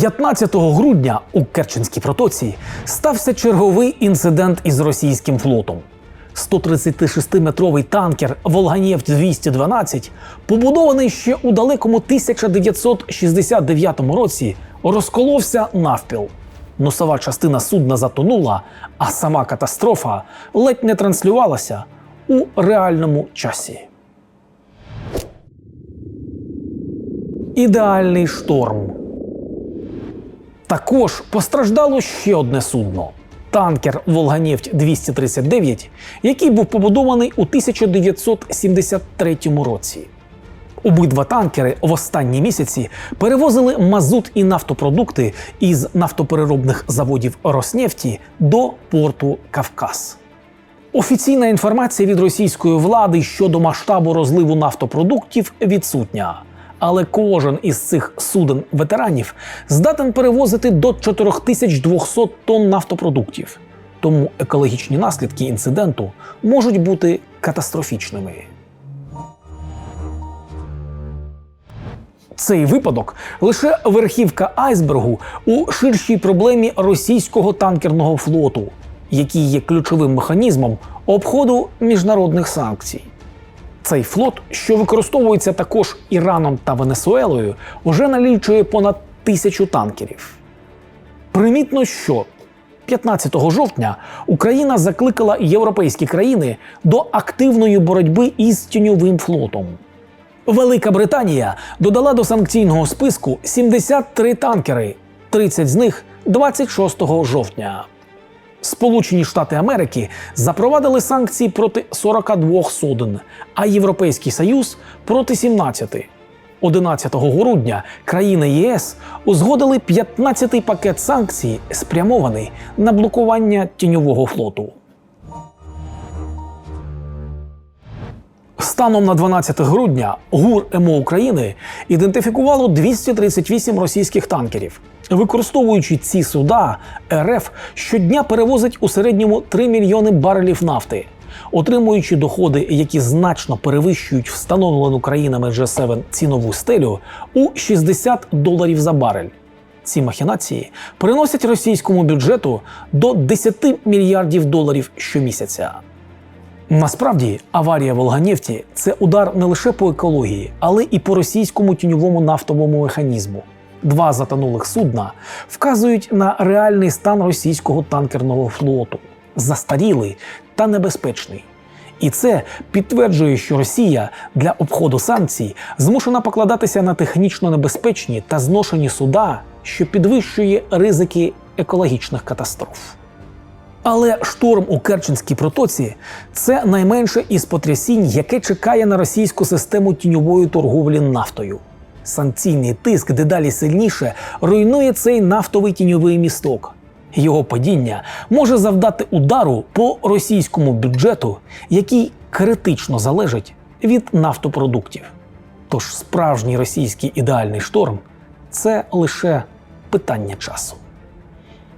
15 грудня у Керченській протоці стався черговий інцидент із російським флотом. 136-метровий танкер Волганєвт 212, побудований ще у далекому 1969 році, розколовся навпіл. Носова частина судна затонула, а сама катастрофа ледь не транслювалася у реальному часі. Ідеальний шторм. Також постраждало ще одне судно танкер Волганефть 239, який був побудований у 1973 році. Обидва танкери в останні місяці перевозили мазут і нафтопродукти із нафтопереробних заводів Роснефті до порту Кавказ. Офіційна інформація від російської влади щодо масштабу розливу нафтопродуктів відсутня. Але кожен із цих суден ветеранів здатен перевозити до 4200 тонн нафтопродуктів. Тому екологічні наслідки інциденту можуть бути катастрофічними. Цей випадок лише верхівка айсбергу у ширшій проблемі російського танкерного флоту, який є ключовим механізмом обходу міжнародних санкцій. Цей флот, що використовується також Іраном та Венесуелою, вже налічує понад тисячу танкерів. Примітно, що 15 жовтня Україна закликала європейські країни до активної боротьби із тіньовим флотом. Велика Британія додала до санкційного списку 73 танкери, 30 з них 26 жовтня. Сполучені Штати Америки запровадили санкції проти 42 суден, а Європейський Союз проти 17. 11 грудня країни ЄС узгодили 15-й пакет санкцій, спрямований на блокування тіньового флоту. Станом на 12 грудня ГУР МО України ідентифікувало 238 російських танкерів. Використовуючи ці суда, РФ щодня перевозить у середньому 3 мільйони барелів нафти, отримуючи доходи, які значно перевищують встановлену країнами G7 цінову стелю у 60 доларів за барель. Ці махінації приносять російському бюджету до 10 мільярдів доларів щомісяця. Насправді, аварія Волганефті це удар не лише по екології, але і по російському тіньовому нафтовому механізму. Два затонулих судна вказують на реальний стан російського танкерного флоту, застарілий та небезпечний. І це підтверджує, що Росія для обходу санкцій змушена покладатися на технічно небезпечні та зношені суда, що підвищує ризики екологічних катастроф. Але шторм у Керченській протоці це найменше із потрясінь, яке чекає на російську систему тіньової торговлі нафтою. Санкційний тиск дедалі сильніше руйнує цей нафтовий тіньовий місток. Його падіння може завдати удару по російському бюджету, який критично залежить від нафтопродуктів. Тож справжній російський ідеальний шторм це лише питання часу.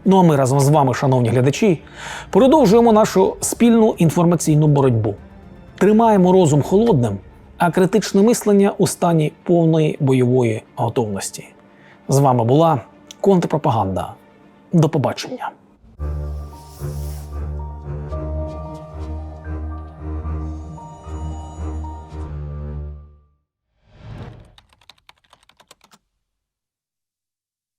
Ну а ми разом з вами, шановні глядачі, продовжуємо нашу спільну інформаційну боротьбу. Тримаємо розум холодним, а критичне мислення у стані повної бойової готовності. З вами була контрпропаганда. До побачення.